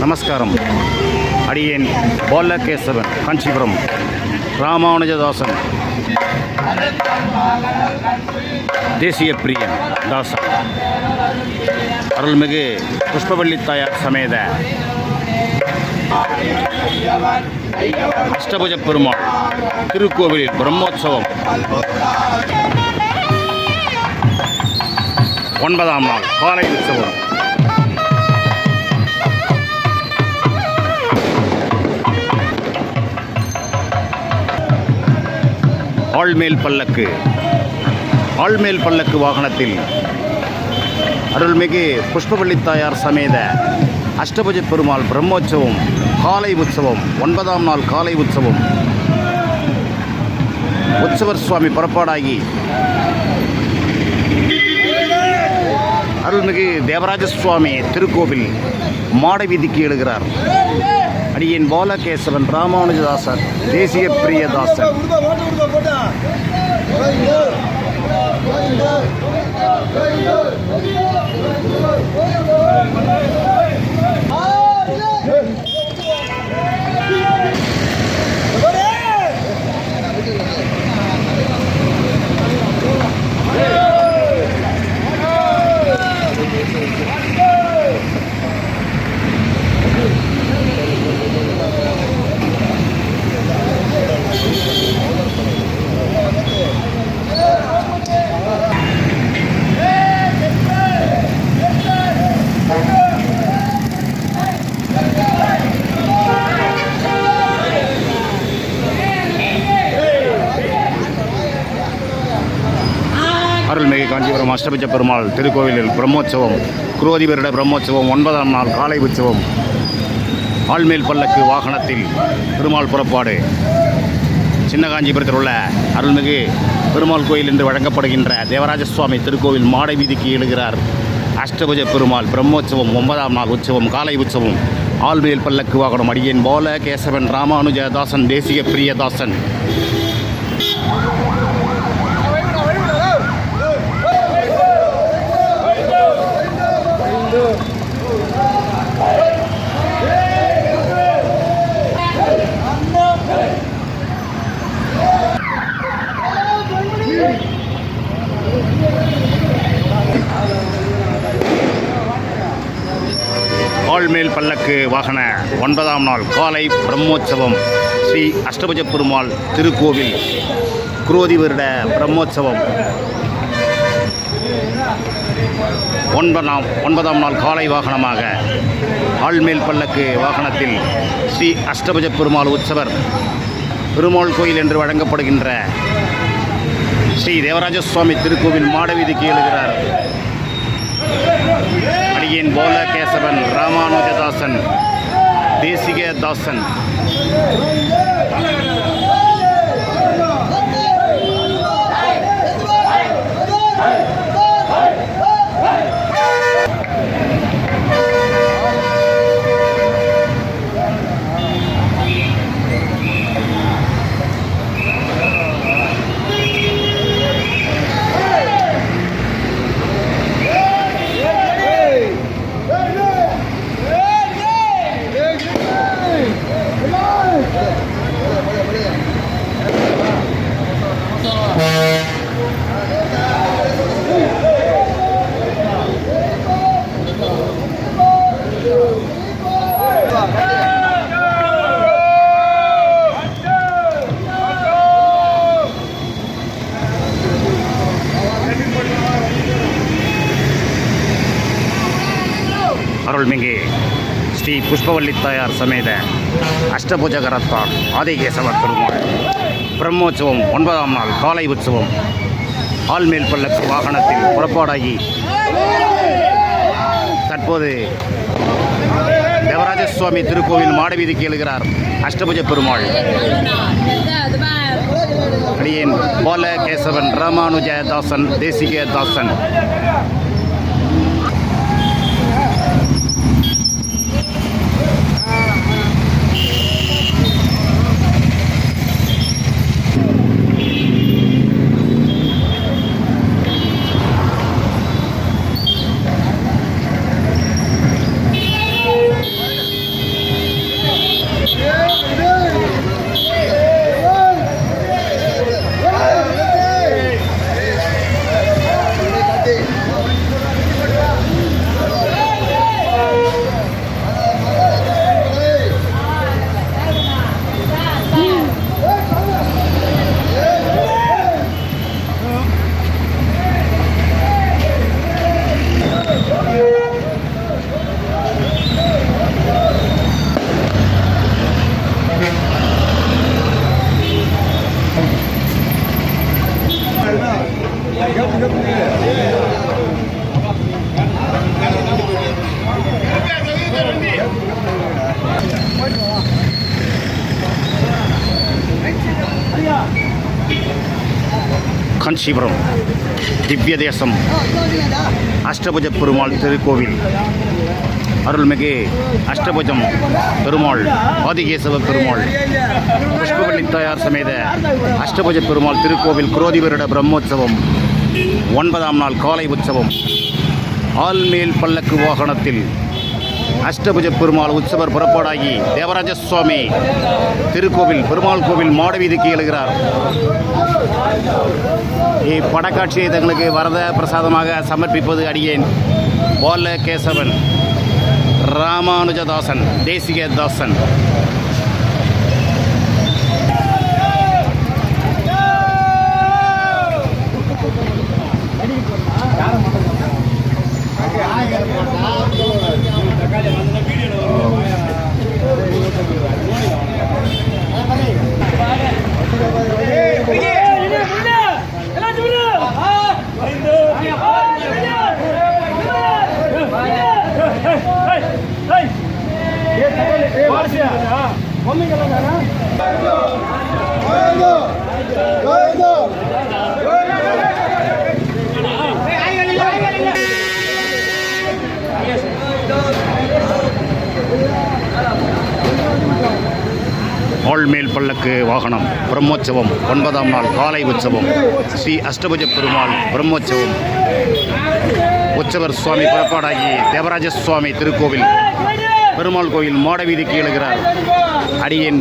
நமஸ்காரம். அடியேன் போல்லகேசவன் காஞ்சிபுரம் ராமானுஜதாசன் தேசிய பிரியன் தாசன் அருள்மிகு புஷ்பவள்ளி தாயார் சமேத அஷ்டபுஜ பெருமாள் திருக்கோவிலில் பிரம்மோற்சவம் ஒன்பதாம் நாள் காலை உற்சவம். ஆள்மேல் பல்லக்கு ஆள்மேல் பல்லக்கு வாகனத்தில் அருள்மிகு புஷ்பவள்ளி தாயார் சமேத அஷ்டபுஜ பெருமாள் பிரம்மோற்சவம் காலை உற்சவம் ஒன்பதாம் நாள் காலை உற்சவம். உற்சவர் சுவாமி புறப்பாடாகி அருள்மிகு தேவராஜ சுவாமி திருக்கோவில் மாட வீதிக்கு எழுகிறார். அடியின் பாலகேசவன் ராமானுஜதாசன் தேசிய பிரியதாசன். காஞ்சிபுரம் அஷ்டபட்ச பெருமாள் திருக்கோவிலில் பிரம்மோற்சவம் குரோதி வருட பிரம்மோற்சவம் ஒன்பதாம் நாள் காலை உற்சவம் ஆள்மேல் பல்லக்கு வாகனத்தில் பெருமாள் புறப்பாடு. சின்ன காஞ்சிபுரத்தில் உள்ள அருள்மிகு பெருமாள் கோயில் என்று வழங்கப்படுகின்ற தேவராஜ சுவாமி திருக்கோவில் மாடை வீதிக்கு எழுகிறார் அஷ்டபுஜ பெருமாள் பிரம்மோற்சவம் ஒன்பதாம் நாள் உற்சவம் காலை உற்சவம். ஆள்மேல் பல்லக்கு வாகனம் அடியேன் போல கேசவன் ராமானுஜதாசன் தேசிய பிரியதாசன். மேல் பல்லக்கு வாகன ஒன்பதாம் நாள் காலை பிரம்மோற்சவம் ஸ்ரீ அஷ்டபுஜ பெருமாள் திருக்கோவில் குரோதி வருட பிரம்மோற்சவம். ஒன்பதாம் ஒன்பதாம் நாள் காலை வாகனமாக ஆள்மேல் பல்லக்கு வாகனத்தில் ஸ்ரீ அஷ்டபுஜ பெருமாள் உற்சவர் பெருமாள் கோயில் என்று வழங்கப்படுகின்ற ஸ்ரீ தேவராஜ சுவாமி திருக்கோவில் மாடவீதிக்கு எழுகிறார். அடியேன் போல கேசவன் ராமானுஜதாசன் தேசிக தாசன் புஷ்பவல்லித்தாயார் தாயார் சமேத அஷ்டபுஜகரத்தான் ஆதிகேசவர் பெருமாள். பிரம்மோற்சவம் ஒன்பதாம் நாள் காலை உற்சவம். ஆள்மேல் பல்லக்கு வாகனத்தில் புறப்பாடாகி தற்போது தேவராஜ சுவாமி திருக்கோவில் மாடவீதிக்கு எழுகிறார் அஷ்டபுஜ பெருமாள். அடியேன் போல கேசவன் ராமானுஜ தாசன் தேசிக தாசன் காஞ்சிபுரம் திவ்ய தேசம். அஷ்டபுஜ பெருமாள் திருக்கோவில். அருள்மிகு அஷ்டபுஜம் பெருமாள் ஆதிகேசவ பெருமாள். புஷ்பவள்ளி தயார் சமேத அஷ்டபுஜ பெருமாள் திருக்கோவில் குரோதி வருட பிரம்மோற்சவம். ஒன்பதாம் நாள் காலை உற்சவம். ஆல்மேல் பல்லக்கு வாகனத்தில் அஷ்டபுஜ பெருமாள் உற்சவர் புறப்பாடாகி தேவராஜ சுவாமி திருக்கோவில் பெருமாள் கோவில் மாடவீதிக்கு எழுகிறார். இப்படக்காட்சியை தங்களுக்கு வரத பிரசாதமாக சமர்ப்பிப்பது அடியேன் பால கேசவன் ராமானுஜதாசன் தேசிக தாசன் பல்லக்கு வாகனம் பிரம்மோற்சவம் ஒன்பதாம் நாள் காலை உற்சவம். ஸ்ரீ அஷ்டபுஜ பெருமாள் பிரம்மோற்சவம். உற்சவர் சுவாமி புறப்பாடாகி தேவராஜ சுவாமி திருக்கோவில். பெருமாள் கோயில் மாடவீதிக்கு எழுகிறார். அடியேன்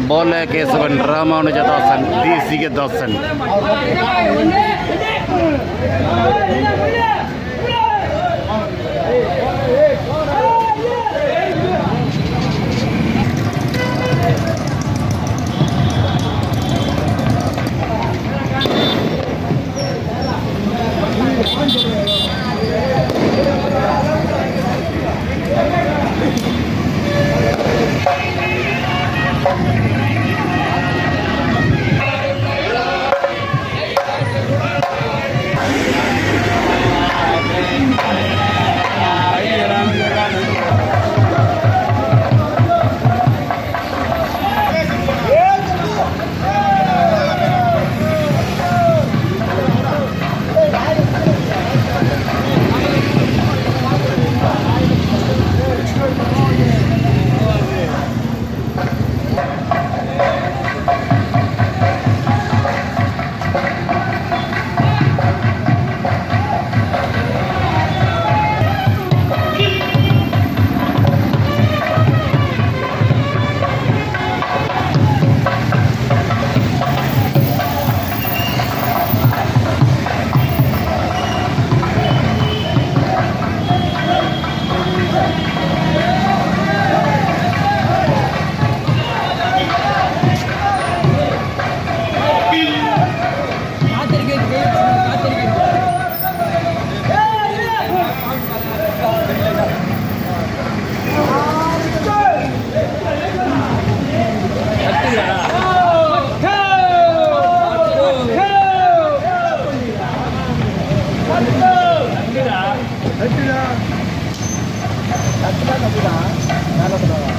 பால கேசவன் ராமானுஜதாசன் தேசிகதாசன்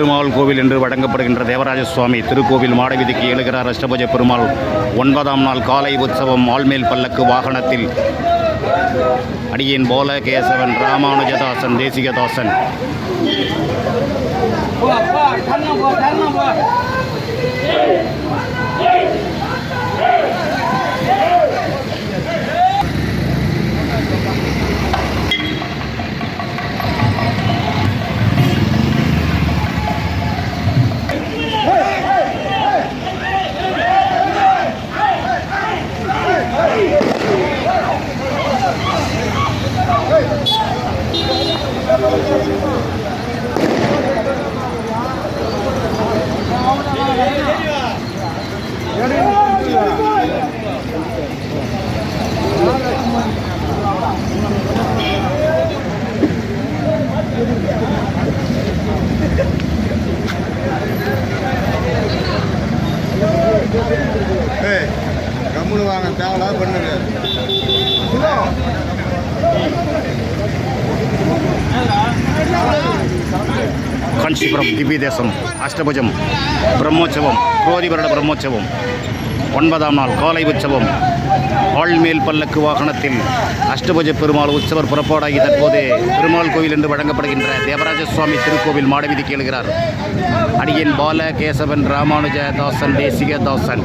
பெருமாள் கோவில் என்று வழங்கப்படுகின்ற தேவராஜ சுவாமி திருக்கோவில் மாடவீதிக்கு எழுகிறார் அஷ்டபுஜ பெருமாள். ஒன்பதாம் நாள் காலை உற்சவம் ஆள்மேல் பல்லக்கு வாகனத்தில். அடியின் போல கேசவன் ராமானுஜதாசன் தேசிகதாசன். காஞ்சிபுரம் திவ்ய தேசம் அஷ்டபுஜம் பிரம்மோற்சவம் குரோதி வருட பிரம்மோற்சவம் ஒன்பதாம் நாள் காலை உற்சவம் ஆள்மேல் பல்லக்கு வாகனத்தில் அஷ்டபுஜ பெருமாள் உற்சவர் புறப்பாடாகி தற்போது பெருமாள் கோவில் என்று வழங்கப்படுகின்ற தேவராஜ சுவாமி திருக்கோவில் மாடவீதி கேளுகிறார். அடியின் பால கேசவன் ராமானுஜ தாசன் தேசிக தாசன்.